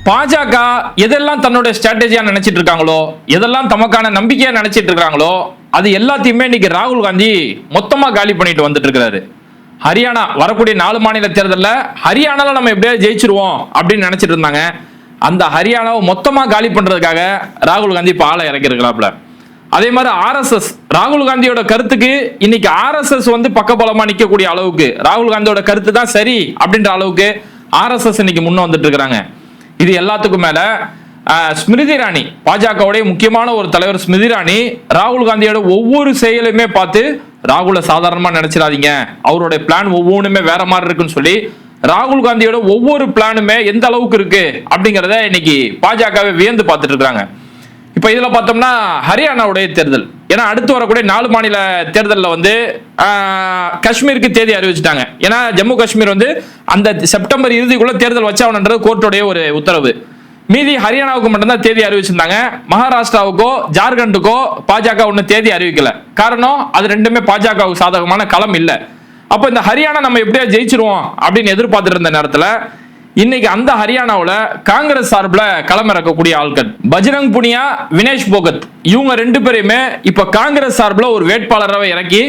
பாஜக எதெல்லாம் தன்னுடைய ஸ்ட்ராட்டஜியா நினைச்சிட்டு இருக்காங்களோ எதெல்லாம் தமக்கான நம்பிக்கையா நினைச்சிட்டு இருக்காங்களோ அது எல்லாத்தையுமே இன்னைக்கு ராகுல் காந்தி மொத்தமா காலி பண்ணிட்டு வந்துட்டு இருக்கிறாரு ஹரியானா வரக்கூடிய நாலு மாநில தேர்தலில் ஹரியானால நம்ம எப்படியாவது ஜெயிச்சிருவோம் அப்படின்னு நினைச்சிட்டு இருந்தாங்க அந்த ஹரியானாவை மொத்தமா காலி பண்றதுக்காக ராகுல் காந்தி இப்போ ஆளை இறக்கிருக்கிறாப்ல அதே மாதிரி ஆர்எஸ்எஸ் ராகுல் காந்தியோட கருத்துக்கு இன்னைக்கு ஆர்எஸ்எஸ் வந்து பக்கபலமா நிற்கக்கூடிய அளவுக்கு ராகுல் காந்தியோட கருத்து தான் சரி அப்படின்ற அளவுக்கு ஆர்எஸ்எஸ் இன்னைக்கு முன்ன வந்துட்டு இருக்கிறாங்க இது எல்லாத்துக்கும் மேல ஸ்மிருதி இராணி பாஜகவுடைய முக்கியமான ஒரு தலைவர் ஸ்மிருதி இராணி ராகுல் காந்தியோட ஒவ்வொரு செயலுமே பார்த்து ராகுலை சாதாரணமா நினைச்சிடாதீங்க. அவருடைய பிளான் ஒவ்வொன்றுமே வேற மாதிரி இருக்குன்னு சொல்லி ராகுல் காந்தியோட ஒவ்வொரு பிளானுமே எந்த அளவுக்கு இருக்கு அப்படிங்கறத இன்னைக்கு பாஜகவை வியந்து பார்த்துட்டு இருக்காங்க. இப்ப இதுல பார்த்தோம்னா ஹரியானாவுடைய தேர்தல். ஏன்னா அடுத்து வரக்கூடிய நாலு மாநில தேர்தலில் வந்து காஷ்மீருக்கு தேதி அறிவிச்சிட்டாங்க. ஏன்னா ஜம்மு காஷ்மீர் வந்து அந்த செப்டம்பர் இறுதிக்குள்ள தேர்தல் வச்சாவணுன்றது கோர்ட்டுடைய ஒரு உத்தரவு. மீதி ஹரியானாவுக்கு மட்டும்தான் தேதி அறிவிச்சிருந்தாங்க. மகாராஷ்டிராவுக்கோ ஜார்க்கண்டுக்கோ பாஜக ஒன்றும் தேதி அறிவிக்கல. காரணம் அது ரெண்டுமே பாஜகவுக்கு சாதகமான களம் இல்லை. அப்போ இந்த ஹரியானா நம்ம எப்படியா ஜெயிச்சிருவோம் அப்படின்னு எதிர்பார்த்துட்டு இருந்த நேரத்தில் இன்னைக்கு அந்த ஹரியானாவில் காங்கிரஸ் சார்பில் களமிறக்கக்கூடிய ஆட்கள் பஜ்ரங் புனியா வினேஷ் போகத். இவங்க ரெண்டு பேரையுமே இப்போ காங்கிரஸ் சார்பில் ஒரு வேட்பாளராக இறக்கி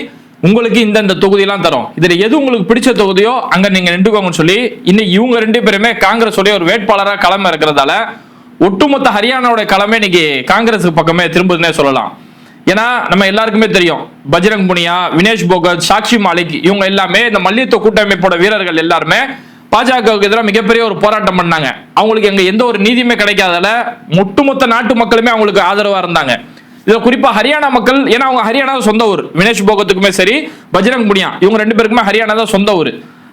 உங்களுக்கு இந்தந்த தொகுதியெல்லாம் தரும். இதில் எது உங்களுக்கு பிடிச்ச தொகுதியோ அங்கே நீங்கள் நின்றுக்கோங்கன்னு சொல்லி இன்னைக்கு இவங்க ரெண்டு பேருமே காங்கிரஸோடைய ஒரு வேட்பாளராக களம் இருக்கிறதால ஒட்டுமொத்த ஹரியானாவோட களமே இன்னைக்கு காங்கிரஸுக்கு பக்கமே திரும்புதுன்னே சொல்லலாம். ஏன்னா நம்ம எல்லாருக்குமே தெரியும். பஜ்ரங் புனியா வினேஷ் போகத் சாக்ஷி மாலிக் இவங்க எல்லாமே இந்த மல்யுத்த கூட்டமைப்போட வீரர்கள் எல்லாருமே பாஜகவுக்கு எதிராக மிகப்பெரிய ஒரு போராட்டம் பண்ணாங்க. அவங்களுக்கு எங்க எந்த ஒரு நீதியுமே கிடைக்காதால ஒட்டுமொத்த நாட்டு மக்களுமே அவங்களுக்கு ஆதரவா இருந்தாங்க. இதில் குறிப்பா ஹரியானா மக்கள் ஏன்னா அவங்க ஹரியானா சொந்த ஊர். வினேஷ் போகத்துக்குமே சரி பஜ்ரங் புனியா இவங்க ரெண்டு பேருக்குமே ஹரியானா தான் சொந்த ஊர்.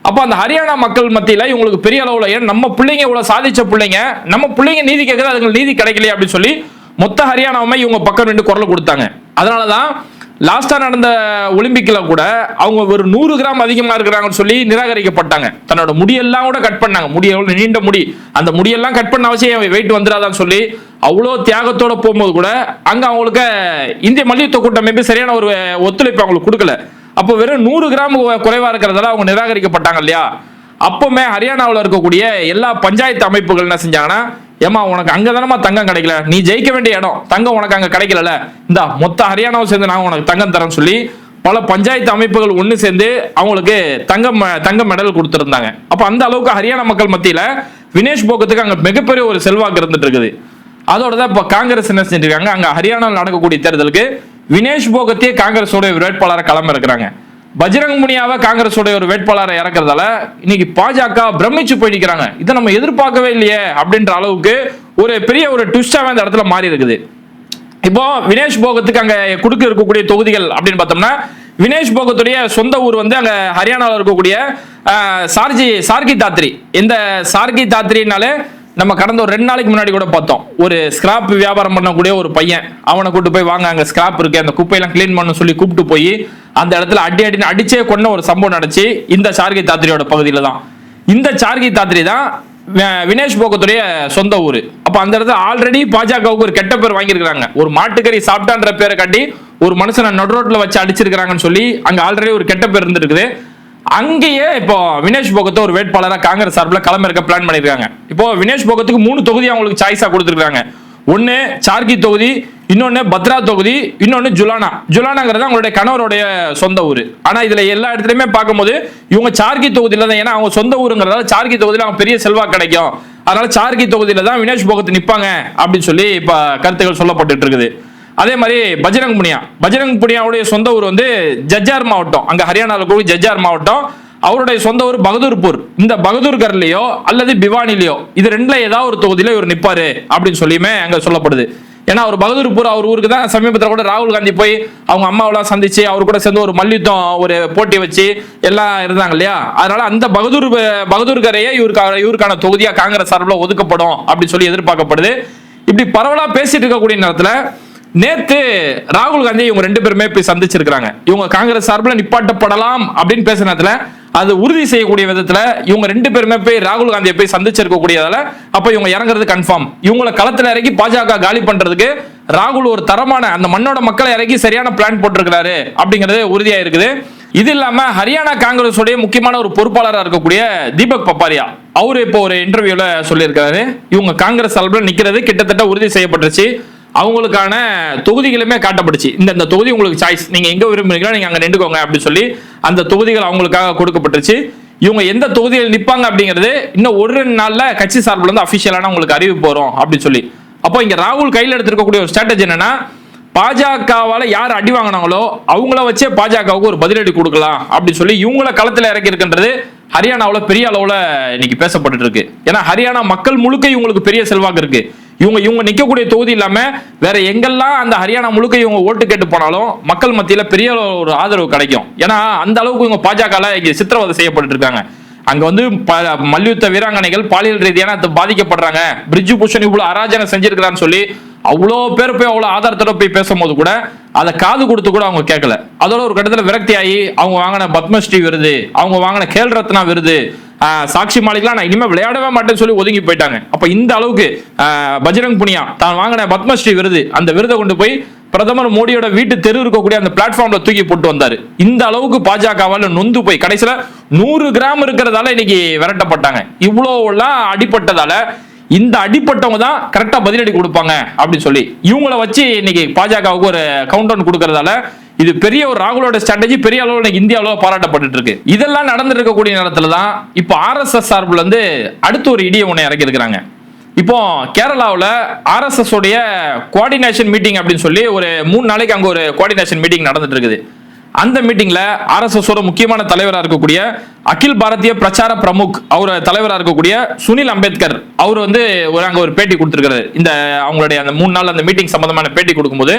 அப்போ அந்த ஹரியானா மக்கள் மத்தியில இவங்களுக்கு பெரிய அளவுல ஏன் நம்ம பிள்ளைங்க இவ்வளவு சாதிச்ச பிள்ளைங்க நம்ம பிள்ளைங்க நீதி கேட்குறது அதுங்களுக்கு நீதி கிடைக்கலையே அப்படின்னு சொல்லி மொத்த ஹரியானாவுமே இவங்க பக்கம் ரெண்டு குரல் கொடுத்தாங்க. அதனாலதான் லாஸ்டா நடந்த ஒலிம்பிக்ல கூட அவங்க ஒரு நூறு கிராம் அதிகமா இருக்கிறாங்கன்னு சொல்லி நிராகரிக்கப்பட்டாங்க. தன்னோட முடியெல்லாம் கூட கட் பண்ணாங்க. முடிய நீண்ட முடி. அந்த முடியெல்லாம் கட் பண்ண அவசியம் வெயிட் வந்துடாதான்னு சொல்லி அவ்வளோ தியாகத்தோட போகும்போது கூட அங்க அவங்களுக்கு இந்திய மல்யுத்த கூட்டமைப்பு சரியான ஒரு ஒத்துழைப்பு அவங்களுக்கு கொடுக்கல. அப்போ வெறும் நூறு கிராம் குறைவா இருக்கிறதால அவங்க நிராகரிக்கப்பட்டாங்க இல்லையா? அப்பவுமே ஹரியானாவில் இருக்கக்கூடிய எல்லா பஞ்சாயத்து அமைப்புகள் என்ன செஞ்சாங்கன்னா ஏமா உனக்கு அங்க தானமா தங்கம் கிடைக்கல? நீ ஜெயிக்க வேண்டிய இடம். தங்கம் உனக்கு அங்க கிடைக்கல இந்தா மொத்த ஹரியானாவை சேர்ந்து நான் உனக்கு தங்கம் தரேன்னு சொல்லி பல பஞ்சாயத்து அமைப்புகள் ஒன்று சேர்ந்து அவங்களுக்கு தங்கம் தங்க மெடல் கொடுத்துருந்தாங்க. அப்போ அந்த அளவுக்கு ஹரியானா மக்கள் மத்தியில வினேஷ் போகத்துக்கு அங்க மிகப்பெரிய ஒரு செல்வாக்கு இருந்துட்டு இருக்குது. அதோட தான் இப்போ காங்கிரஸ் என்ன செஞ்சிருக்காங்க? அங்க ஹரியானாவில் நடக்கக்கூடிய தேர்தலுக்கு வினேஷ் போகத்தையே காங்கிரஸோட வேட்பாளராக கிளம்ப களம் இருக்கிறாங்க பஜ்ரங் முனியாவை காங்கிரஸோட ஒரு வேட்பாளரை இறக்குறதால இன்னைக்கு பாஜக பிரமிச்சு போயிருக்கிறாங்க இதை நம்ம எதிர்பார்க்கவே இல்லையே அப்படின்ற அளவுக்கு ஒரு பெரிய ஒரு ட்விஸ்டாவே அந்த இடத்துல மாறி இருக்குது. இப்போ வினேஷ் போகத்துக்கு அங்க கொடுக்க இருக்கக்கூடிய தொகுதிகள் அப்படின்னு பார்த்தோம்னா வினேஷ் போகத்துடைய சொந்த ஊர் வந்து அங்க ஹரியானாவில் இருக்கக்கூடிய சார்ஜி சார்கி தாத்ரி. இந்த சார்கி தாத்ரினாலே நம்ம கடந்த ஒரு ரெண்டு நாளைக்கு முன்னாடி கூட பார்த்தோம். ஒரு ஸ்கிராப் வியாபாரம் பண்ணக்கூடிய ஒரு பையன் அவனை கூட்டு போய் வாங்க அங்க ஸ்கிராப் இருக்கு அந்த குப்பையெல்லாம் க்ளீன் பண்ண சொல்லி கூப்பிட்டு போய் அந்த இடத்துல அடி அடின்னு அடிச்சே கொண்ட ஒரு சம்பவம் நடச்சு இந்த சார்கி தாத்திரியோட பகுதியில தான். இந்த சார்கி தாத்திரி தான் வினேஷ் போக்கத்துடைய சொந்த ஊர். அப்போ அந்த இடத்துல ஆல்ரெடி பாஜகவுக்கு ஒரு கெட்ட பேர் வாங்கியிருக்கிறாங்க. ஒரு மாட்டுக்கறி சாப்பிட்டான்ற பேரை காட்டி ஒரு மனுஷனை நடு ரோட்டில் வச்சு அடிச்சிருக்கிறாங்கன்னு சொல்லி அங்கே ஆல்ரெடி ஒரு கெட்ட பேர் இருந்திருக்குது. அங்கேயே இப்போ வினேஷ் போகத்தை ஒரு வேட்பாளராக காங்கிரஸ் சார்பில் களமிறக்க பிளான் பண்ணியிருக்காங்க. இப்போ வினேஷ் போகத்துக்கு மூணு தொகுதி அவங்களுக்கு சாய்ஸாக கொடுத்துருக்காங்க. ஒன்று சார்கி தொகுதி இன்னொன்று பத்ரா தொகுதி இன்னொன்று ஜுலானா. ஜுலானாங்கிறது அவங்களுடைய கணவருடைய சொந்த ஊர். ஆனால் இதில் எல்லா இடத்துலையுமே பார்க்கும்போது இவங்க சார்கி தொகுதியில் தான் ஏன்னா அவங்க சொந்த ஊருங்கிறதால சார்கி தொகுதியில் அவங்க பெரிய செல்வா கிடைக்கும். அதனால சார்கி தொகுதியில் தான் வினேஷ் போகத்து நிற்பாங்க அப்படின்னு சொல்லி இப்போ கருத்துக்கள் சொல்லப்பட்டுட்டு இருக்குது. அதே மாதிரி பஜ்ரங் புனியா. பஜ்ரங் புனியாவுடைய சொந்த ஊர் வந்து ஜஜ்ஜார் மாவட்டம். அங்க ஹரியானாவில் கூட ஜஜ்ஜார் மாவட்டம். அவருடைய சொந்த ஊர் பகதூர்பூர். இந்த பகதூர்கர்லயோ அல்லது பிவானிலேயோ இது ரெண்டுல ஏதாவது ஒரு தொகுதியில இவர் நிப்பாரு அப்படின்னு சொல்லியுமே அங்க சொல்லப்படுது. ஏன்னா அவர் பகதூர்பூர் அவர் ஊருக்கு தான் சமீபத்தில் கூட ராகுல் காந்தி போய் அவங்க அம்மாவெல்லாம் சந்திச்சு அவர் கூட சேர்ந்து ஒரு மல்யுத்தம் ஒரு போட்டி வச்சு எல்லாம் இருந்தாங்க இல்லையா? அதனால அந்த பகதூர் பகதூர்கரையே இவருக்கு இவருக்கான தொகுதியா காங்கிரஸ் சார்பில் ஒதுக்கப்படும் அப்படின்னு சொல்லி எதிர்பார்க்கப்படுது. இப்படி பரவலா பேசிட்டு இருக்கக்கூடிய நேரத்துல நேத்து ராகுல் காந்தி இவங்க ரெண்டு பேருமே போய் சந்திச்சிருக்காங்க இவங்க காங்கிரஸ் சார்பில் நிப்பாட்டப்படலாம் அப்படின்னு பேசினதுல அது உறுதி செய்யக்கூடிய விதத்துல இவங்க ரெண்டு பேருமே போய் ராகுல் காந்தியை போய் சந்திச்சிருக்கக்கூடியதால அப்ப இவங்க இறங்குறது கன்ஃபார்ம் இவங்களை களத்துல இறக்கி பாஜக காலி பண்றதுக்கு ராகுல் ஒரு தரமான அந்த மண்ணோட மக்களை இறக்கி சரியான பிளான் போட்டிருக்கிறாரு அப்படிங்கிறது உறுதியா இருக்குது. இது இல்லாம ஹரியானா காங்கிரஸ் உடைய முக்கியமான ஒரு பொறுப்பாளராக இருக்கக்கூடிய தீபக் பப்பாரியா அவரு இப்போ ஒரு இன்டர்வியூல சொல்லியிருக்காரு இவங்க காங்கிரஸ் சார்பில் நிக்கிறது கிட்டத்தட்ட உறுதி செய்யப்பட்டுருச்சு. அவங்களுக்கான தொகுதிகளுமே காட்டப்பட்டுச்சு. இந்த இந்த தொகுதி உங்களுக்கு சாய்ஸ் நீங்க எங்க விரும்புறீங்களோ நீங்க அங்க நின்றுக்கோங்க அப்படின்னு சொல்லி அந்த தொகுதிகள் அவங்களுக்காக கொடுக்கப்பட்டுச்சு. இவங்க எந்த தொகுதியில் நிப்பாங்க அப்படிங்கிறது இன்னும் ஒரு ரெண்டு நாள்ல கட்சி சார்பில் இருந்து அபிஷியலான உங்களுக்கு அறிவிப்பு வரும் அப்படின்னு சொல்லி. அப்போ இங்க ராகுல் கையில் எடுத்திருக்கக்கூடிய ஒரு ஸ்ட்ராட்டஜி என்னன்னா பாஜகவால யார் அடி வாங்கினாங்களோ அவங்கள வச்சே பாஜகவுக்கு ஒரு பதிலடி கொடுக்கலாம் அப்படின்னு சொல்லி இவங்கள களத்துல இறக்கி இருக்கின்றது ஹரியானாவில் பெரிய அளவுல இன்னைக்கு பேசப்பட்டு இருக்கு. ஏன்னா ஹரியானா மக்கள் முழுக்க இவங்களுக்கு பெரிய செல்வாக்கு இருக்கு. இவங்க இவங்க நிற்கக்கூடிய தொகுதி இல்லாம வேற எங்கெல்லாம் அந்த ஹரியானா முழுக்க இவங்க ஓட்டு கேட்டு போனாலும் மக்கள் மத்தியில பெரிய ஒரு ஆதரவு கிடைக்கும். ஏன்னா அந்த அளவுக்கு இவங்க பாஜக இங்க சித்திரவதை செய்யப்பட்டு இருக்காங்க. அங்க வந்து ப- மல்யுத்த வீராங்கனைகள் பாலியல் ரீதியான பாதிக்கப்படுறாங்க. பிரிட்ஜு பூஷன் இவ்வளவு அராஜகம் செஞ்சிருக்கிறான்னு சொல்லி அவ்வளோ பேர் போய் அவ்வளோ ஆதாரத்தோட போய் பேசும்போது கூட அதை காது கொடுத்து கூட அவங்க கேட்கல. அதோட ஒரு கட்டத்தில் விரக்தி ஆகி அவங்க வாங்கின பத்மஸ்ரீ விருது அவங்க வாங்கின கேல் ரத்னா விருது சாட்சி சாக்ஷி மாலிக்லாம் நான் இனிமேல் விளையாடவே மாட்டேன்னு சொல்லி ஒதுங்கி போயிட்டாங்க. அப்ப இந்த அளவுக்கு பஜ்ரங் புனியா தான் வாங்கின பத்மஸ்ரீ விருது அந்த விருதை கொண்டு போய் பிரதமர் மோடியோட வீட்டு தெரு இருக்கக்கூடிய அந்த பிளாட்ஃபார்ம்ல தூக்கி போட்டு வந்தாரு. இந்த அளவுக்கு பாஜகவால நொந்து போய் கடைசியில நூறு கிராம் இருக்கிறதால இன்னைக்கு விரட்டப்பட்டாங்க. இவ்வளோ எல்லாம் இந்த அடிப்பட்டவங்க தான் கரெக்டா பதிலடி கொடுப்பாங்க அப்படின்னு சொல்லி. இவங்கள வச்சு இன்னைக்கு பாஜகவுக்கு ஒரு கவுண்டவுன் கொடுக்கறதால இது பெரிய ஒரு ராகுலோட ஸ்ட்ராட்டஜி பெரிய அளவில் இந்தியாவில் இந்திய அளவில் பாராட்டப்பட்டு இருக்கு. இதெல்லாம் நடந்துட்டு இருக்கக்கூடிய நேரத்தில் தான் இப்போ ஆர்எஸ்எஸ் சார்பில் வந்து அடுத்து ஒரு இடிய ஒன்று இறக்கியிருக்கிறாங்க இப்போ கேரளாவில் ஆர்எஸ்எஸ் உடைய கோஆர்டினேஷன் மீட்டிங் அப்படின்னு சொல்லி ஒரு மூணு நாளைக்கு அங்கே ஒரு கோஆர்டினேஷன் மீட்டிங் நடந்துட்டு இருக்குது. அந்த மீட்டிங்ல ஆர்எஸ்எஸ் முக்கியமான தலைவராக இருக்கக்கூடிய அகில் பாரதிய பிரச்சார பிரமுக் அவர் தலைவராக இருக்கக்கூடிய சுனில் அம்பேத்கர் அவர் வந்து ஒரு அங்க ஒரு பேட்டி கொடுத்திருக்காரு இந்த அவங்களுடைய அந்த மூணு நாள் அந்த மீட்டிங் சம்பந்தமான பேட்டி கொடுக்கும்போது.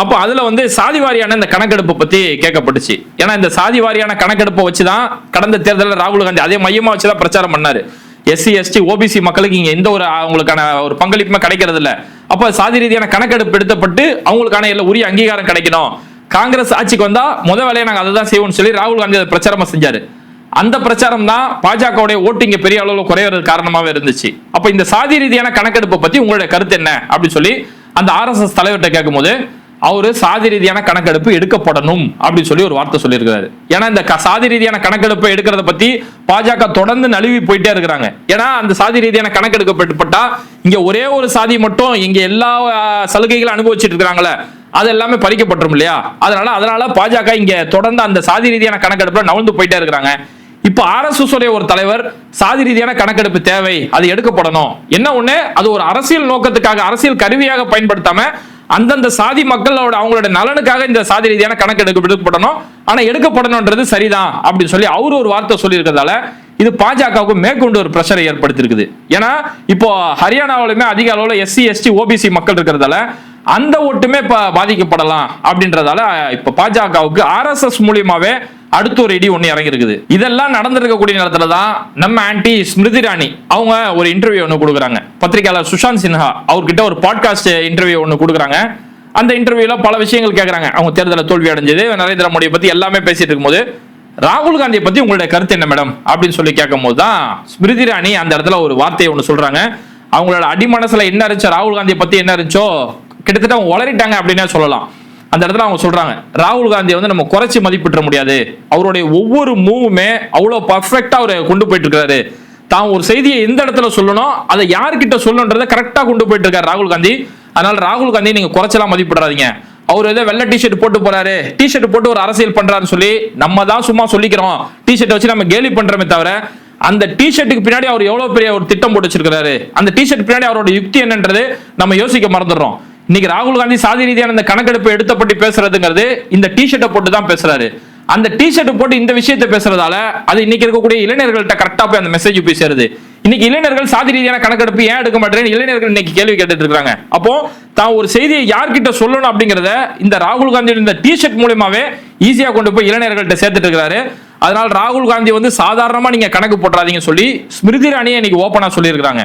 அப்போ அதுல வந்து சாதி வாரியான இந்த கணக்கெடுப்பு பத்தி கேட்கப்பட்டுச்சு. ஏன்னா இந்த சாதி வாரியான கணக்கெடுப்பை வச்சு தான் கடந்த தேர்தலில் ராகுல் காந்தி அதே மையமா வச்சு தான் பிரச்சாரம் பண்ணாரு. எஸ்சி எஸ்டி ஓபிசி மக்களுக்கு இங்க எந்த ஒரு அவங்களுக்கான ஒரு பங்களிப்புமே கிடைக்கிறது இல்ல அப்ப சாதி ரீதியான கணக்கெடுப்பு எடுத்தப்பட்டு அவங்களுக்கான எல்லா உரிய அங்கீகாரம் கிடைக்கணும். காங்கிரஸ் ஆட்சிக்கு வந்தா முத வேலையை நாங்க அதை தான் செய்வோம்னு சொல்லி ராகுல் காந்தி அதை பிரச்சாரமா செஞ்சாரு. அந்த பிரச்சாரம் தான் பாஜகவுடைய ஓட்டு இங்க பெரிய அளவில் குறையறது காரணமாக இருந்துச்சு. அப்ப இந்த சாதி ரீதியான கணக்கெடுப்பை பத்தி உங்களுடைய கருத்து என்ன? அப்படின்னு சொல்லி அந்த ஆர்எஸ்எஸ் தலைவர்கிட்ட கேட்கும்போது அவரு சாதி ரீதியான கணக்கெடுப்பு எடுக்கப்படணும் அப்படின்னு சொல்லி ஒரு வார்த்தை சொல்லியிருக்கிறாரு. ஏன்னா இந்த க- சாதி ரீதியான கணக்கெடுப்பை எடுக்கிறத பத்தி பாஜக தொடர்ந்து நழுவி போயிட்டே இருக்கிறாங்க. ஏன்னா அந்த சாதி ரீதியான கணக்கெடுக்கப்பட்டுப்பட்டா இங்க ஒரே ஒரு சாதி மட்டும் இங்க எல்லா சலுகைகளும் அனுபவிச்சுட்டு இருக்கிறாங்களே அது எல்லாமே பறிக்கப்பட்டுரும் இல்லையா? அதனால அதனால பாஜக இங்க தொடர்ந்து அந்த சாதி ரீதியான கணக்கெடுப்புல நவழ்ந்து போயிட்டே இருக்கிறாங்க. இப்போ ஆர்எஸ்எஸ் உடைய ஒரு தலைவர் சாதி ரீதியான கணக்கெடுப்பு தேவை அது எடுக்கப்படணும். என்ன ஒண்ணு? அது ஒரு அரசியல் நோக்கத்துக்காக அரசியல் கருவியாக பயன்படுத்தாம அந்தந்த சாதி மக்களோட அவங்களோட நலனுக்காக இந்த சாதி ரீதியான கணக்கெடுப்பு எடுக்கப்படணும் ஆனா எடுக்கப்படணும்ன்றது சரிதான் அப்படின்னு சொல்லி அவரு ஒரு வார்த்தை சொல்லியிருக்கிறதால இது பாஜகவுக்கு மேற்கொண்டு ஒரு பிரஷரை ஏற்படுத்திருக்குது ஏன்னா இப்போ ஹரியானாவிலுமே அதிக அளவுல எஸ்சி எஸ்டி ஓபிசி மக்கள் இருக்கிறதால அந்த ஓட்டுமே இப்ப பாதிக்கப்படலாம் அப்படின்றதால இப்ப பாஜகவுக்கு ஆர்எஸ்எஸ் மூலியமாவே அடுத்த ஒரு இடி ஒன்று இறங்கியிருக்குது. இதெல்லாம் நடந்திருக்கக்கூடிய நேரத்தில் தான் நம்ம ஆன்டி ஸ்மிருதி இராணி அவங்க ஒரு இன்டர்வியூ ஒன்று கொடுக்குறாங்க. பத்திரிகையாளர் சுஷாந்த் சின்ஹா அவர்கிட்ட ஒரு பாட்காஸ்ட் இன்டர்வியூ ஒன்று கொடுக்குறாங்க. அந்த இன்டர்வியூல பல விஷயங்கள் கேட்குறாங்க அவங்க தேர்தலில் தோல்வி அடைஞ்சது நரேந்திர மோடியை பற்றி எல்லாமே பேசிட்டு இருக்கும்போது ராகுல் காந்தியை பற்றி உங்களுடைய கருத்து என்ன மேடம்? அப்படின்னு சொல்லி கேட்கும்போது தான் ஸ்மிருதி இராணி அந்த இடத்துல ஒரு வார்த்தையை ஒன்று சொல்கிறாங்க அவங்களோட அடிமனசில் என்ன இருந்துச்சோ ராகுல் காந்தியை பற்றி என்ன இருந்துச்சோ கிட்டத்தட்ட அவங்க வளரிட்டாங்க அப்படின்னே சொல்லலாம். அந்த இடத்துல அவங்க சொல்றாங்க ராகுல் காந்தியை வந்து நம்ம குறைச்சி மதிப்பிட்டுற முடியாது. அவருடைய ஒவ்வொரு மூவுமே அவ்வளோ பர்ஃபெக்டா அவர் கொண்டு போயிட்டு இருக்காரு தான் ஒரு செய்தியை எந்த இடத்துல சொல்லணும் அதை யார்கிட்ட சொல்லணுன்றதை கரெக்டாக கொண்டு போயிட்டு இருக்காரு ராகுல் காந்தி. அதனால ராகுல் காந்தி நீங்க குறைச்சலாம் மதிப்பிடாதீங்க. அவர் ஏதோ வெள்ளை டிஷர்ட் போட்டு போறாரு. டிஷர்ட் போட்டு ஒரு அரசியல் பண்றாருன்னு சொல்லி நம்ம தான் சும்மா சொல்லிக்கிறோம். டிஷர்ட் வச்சு நம்ம கேலி பண்றோமே தவிர அந்த டிஷர்ட்டுக்கு பின்னாடி அவர் எவ்வளவு பெரிய ஒரு திட்டம் போட்டு வச்சிருக்கிறாரு? அந்த டிஷர்ட் பின்னாடி அவரோட யுக்தி என்னன்றது நம்ம யோசிக்க மறந்துடுறோம். இன்னைக்கு ராகுல் காந்தி சாதி ரீதியான இந்த கணக்கெடுப்பு எடுத்தப்பட்டு பேசுறதுங்கிறது இந்த டிஷர்ட்டை போட்டு தான் பேசுறாரு. அந்த டிஷர்ட் போட்டு இந்த விஷயத்தை பேசுறதால அது இன்னைக்கு இருக்கக்கூடிய இளைஞர்கள்ட்ட கரெக்டா போய் அந்த மெசேஜ் போய் சேருது. இன்னைக்கு இளைஞர்கள் சாதி ரீதியான கணக்கெடுப்பு ஏன் எடுக்க மாட்டேன்னு இளைஞர்கள் இன்னைக்கு கேள்வி கேட்டுட்டு இருக்காங்க. அப்போ தான் ஒரு செய்தியை யார்கிட்ட சொல்லணும் அப்படிங்கறத இந்த ராகுல் காந்தியோட இந்த டிஷர்ட் மூலியமாவே ஈஸியா கொண்டு போய் இளைஞர்கள்ட்ட சேர்த்துட்டு இருக்கிறாரு அதனால ராகுல் காந்தி வந்து சாதாரணமா நீங்க கணக்கு போட்டுறாதீங்க சொல்லி ஸ்மிருதி ராணியை இன்னைக்கு ஓப்பனா சொல்லியிருக்கிறாங்க.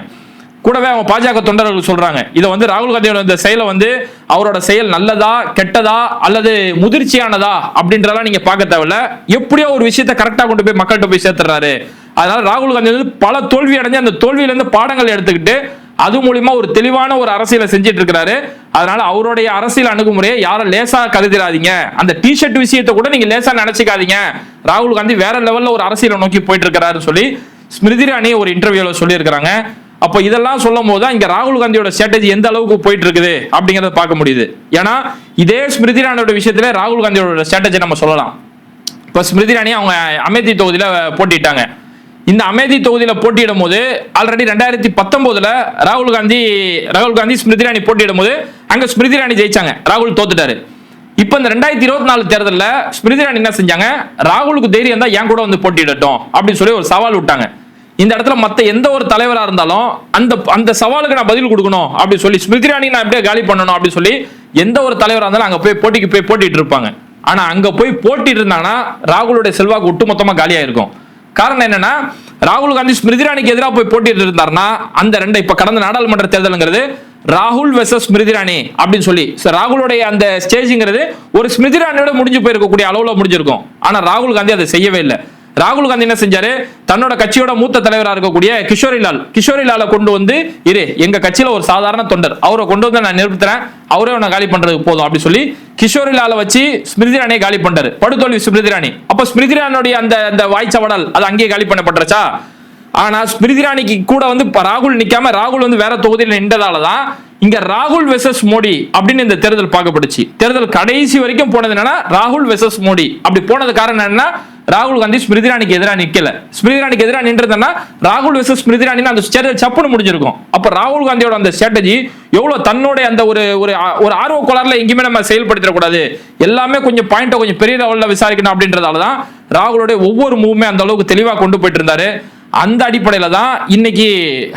கூடவே அவங்க பாஜக தொண்டர்கள் சொல்றாங்க. இதை வந்து ராகுல் காந்தியோட இந்த செயலை வந்து அவரோட செயல் நல்லதா கெட்டதா அல்லது முதிர்ச்சியானதா அப்படின்றதெல்லாம் நீங்க பார்க்க தேவையில்ல. எப்படியோ ஒரு விஷயத்த கரெக்டா கொண்டு போய் மக்கள்கிட்ட போய் சேர்த்துறாரு. அதனால ராகுல் காந்தி வந்து பல தோல்வி அடைஞ்சு அந்த தோல்வியில இருந்து பாடங்கள் எடுத்துக்கிட்டு அது மூலியமா ஒரு தெளிவான ஒரு அரசியலை செஞ்சிட்டு இருக்கிறாரு. அதனால அவருடைய அரசியல் அணுகுமுறையை யாரும் லேசா கருதிடாதீங்க அந்த டிஷர்ட் விஷயத்தை கூட நீங்க லேசா நினைச்சுக்காதீங்க. ராகுல் காந்தி வேற லெவல்ல ஒரு அரசியலை நோக்கி போயிட்டு இருக்கிறாரு சொல்லி ஸ்மிருதி ராணி ஒரு இன்டர்வியூல சொல்லியிருக்கிறாங்க. அப்போ இதெல்லாம் சொல்லும் போது தான் இங்க ராகுல் காந்தியோட ஸ்ட்ராட்டஜி எந்த அளவுக்கு போயிட்டு இருக்குது அப்படிங்கறத பார்க்க முடியுது. ஏன்னா இதே ஸ்மிருதி இரானியோட விஷயத்துல ராகுல் காந்தியோட ஸ்ட்ராட்டஜி நம்ம சொல்லலாம். இப்போ ஸ்மிருதி ராணி அவங்க அமேதி தொகுதியில போட்டிட்டாங்க. இந்த அமேதி தொகுதியில போட்டியிடும் போது ஆல்ரெடி ரெண்டாயிரத்தி பத்தொன்பதுல ராகுல் காந்தி ராகுல் காந்தி ஸ்மிருதி ராணி போட்டியிடும் போது அங்க ஸ்மிருதி ராணி ஜெயிச்சாங்க. ராகுல் தோத்துட்டாரு. இப்போ இந்த ரெண்டாயிரத்தி இருபத்தி நாலு தேர்தலில் ஸ்மிருதி ராணி என்ன செஞ்சாங்க? ராகுலுக்கு தைரியம் தான் என் கூட வந்து போட்டியிடட்டும் அப்படின்னு சொல்லி ஒரு சவால் விட்டாங்க. இந்த இடத்துல மற்ற எந்த ஒரு தலைவராக இருந்தாலும் அந்த அந்த சவாலுக்கு நான் பதில் கொடுக்கணும் அப்படி சொல்லி ஸ்மிருதி ராணி நான் எப்படியே காலி பண்ணணும்? அப்படி சொல்லி எந்த ஒரு தலைவராக இருந்தாலும் அங்கே போய் போட்டிக்கு போய் போட்டிட்டு இருப்பாங்க. ஆனால் அங்கே போய் போட்டிட்டு இருந்தாங்கன்னா ராகுலுடைய செல்வாக்கு ஒட்டுமொத்தமாக காலியாக இருக்கும் காரணம் என்னன்னா ராகுல் காந்தி ஸ்மிருதி ராணிக்கு எதிராக போய் போட்டிட்டு இருந்தாருன்னா அந்த ரெண்டு இப்போ கடந்த நாடாளுமன்ற தேர்தலுங்கிறது ராகுல் வெர்சஸ் ஸ்மிருதி ராணி அப்படின்னு சொல்லி So, ராகுலுடைய அந்த ஸ்டேஜுங்கிறது ஒரு ஸ்மிருதி ராணியோட முடிஞ்சு போயிருக்கக்கூடிய அளவில் முடிஞ்சிருக்கும். ஆனால் ராகுல் காந்தி அதை செய்யவே இல்லை. ராகுல் காந்தி என்ன செஞ்சாரு? தன்னோட கட்சியோட மூத்த தலைவரா இருக்கக்கூடிய கிஷோரிலால். கிஷோரிலாலை கொண்டு வந்து இரு எங்க கட்சியில ஒரு சாதாரண தொண்டர் அவரை கொண்டு வந்து நான் நிறுத்துறேன் அவரே உன்னை காலி பண்றதுக்கு போதும் அப்படி சொல்லி கிஷோரிலால வச்சு ஸ்மிருதி ராணியை காலி பண்றாரு. படுதோல்வி ஸ்மிருதி ராணி அப்ப ஸ்மிருதி இரானியோட அந்த அந்த வாய்ச்சவடல் அது அங்கேயே காலி பண்ணப்பட்டுருச்சா? ஆனா ஸ்மிருதி ராணிக்கு கூட வந்து ராகுல் நிக்காம ராகுல் வந்து வேற தொகுதியில் நின்றதால தான் இங்க ராகுல் வெசஸ் மோடி அப்படின்னு இந்த தேர்தல் பார்க்கப்படுச்சு தேர்தல் கடைசி வரைக்கும் போனது என்னன்னா ராகுல் வெசஸ் மோடி. அப்படி போனது காரணம் என்னன்னா ராகுல் காந்தி ஸ்மிருதி ராணிக்கு எதிராக நிக்கல. ஸ்மிருதி ராணிக்கு எதிராக நின்றதுன்னா ராகுல் வெசஸ் ஸ்மிருதி ராணின்னு அந்த சப்புன்னு முடிஞ்சிருக்கும். அப்ப ராகுல் காந்தியோட அந்த ஸ்ட்ராட்டஜி எவ்வளவு தன்னோட அந்த ஒரு ஒரு ஒரு ஆர்வ கோளாறுல எங்கேயுமே நம்ம செயல்படுத்திடக்கூடாது எல்லாமே கொஞ்சம் பாயிண்ட்டை கொஞ்சம் பெரிய லெவல்ல விசாரிக்கணும் அப்படின்றதால தான் ராகுலோடைய ஒவ்வொரு மூவுமே அந்த அளவுக்கு தெளிவா கொண்டு போயிட்டு இருந்தாரு. அந்த அடிப்படையில தான் இன்னைக்கு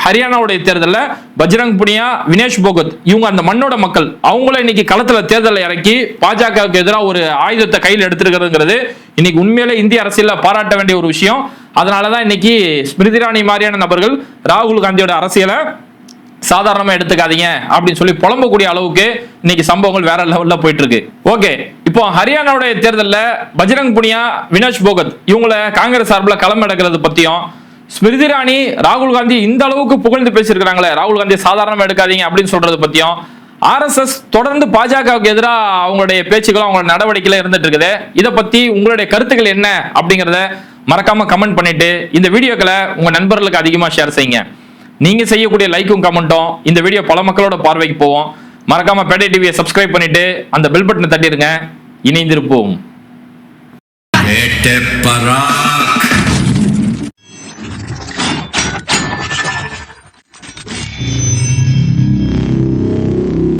ஹரியானாவுடைய தேர்தலில் பஜ்ரங் புனியா வினேஷ் போகத் இவங்க அந்த மண்ணோட மக்கள். அவங்கள இன்னைக்கு களத்துல தேர்தலில் இறக்கி பாஜகவுக்கு எதிராக ஒரு ஆயுதத்தை கையில் எடுத்திருக்கிறதுங்கிறது இன்னைக்கு உண்மையிலே இந்திய அரசியலில் பாராட்ட வேண்டிய ஒரு விஷயம். அதனால தான் இன்னைக்கு ஸ்மிருதி ராணி மாதிரியான நபர்கள் ராகுல் காந்தியோட அரசியலை சாதாரணமா எடுத்துக்காதீங்க அப்படின்னு சொல்லி புலம்பக்கூடிய அளவுக்கு இன்னைக்கு சம்பவங்கள் வேற லெவல்ல போயிட்டு இருக்கு ஓகே இப்போ ஹரியானாவுடைய தேர்தலில் பஜ்ரங் புனியா வினேஷ் போகத் இவங்கள காங்கிரஸ் சார்பில் களம் எடுக்கிறது பத்தியும் ஸ்மிருதி ராணி ராகுல் காந்தி இந்த அளவுக்கு புகழ்ந்து பேசியிருக்கிறாங்களே. ராகுல் காந்தி சாதாரணமா எடுக்காதீங்க அப்படின்னு சொல்றது பத்தியும் ஆர்எஸ்எஸ் தொடர்ந்து பாஜகவுக்கு எதிராக அவங்களுடைய பேச்சுகளும் அவங்களோட நடவடிக்கையில இருந்துட்டு இருக்குது. இதை பத்தி உங்களுடைய கருத்துக்கள் என்ன அப்படிங்கறத மறக்காம கமெண்ட் பண்ணிட்டு இந்த வீடியோக்களை உங்க நண்பர்களுக்கு அதிகமா ஷேர் செய்யுங்க. நீங்க செய்யக்கூடிய லைக்கும் கமெண்ட்டும் இந்த வீடியோ பல மக்களோட பார்வைக்கு போவோம் மறக்காம பேட்டை டிவியை சப்ஸ்கிரைப் பண்ணிட்டு அந்த பெல் பட்டனை தட்டிடுங்க. இணைந்திருப்போம்.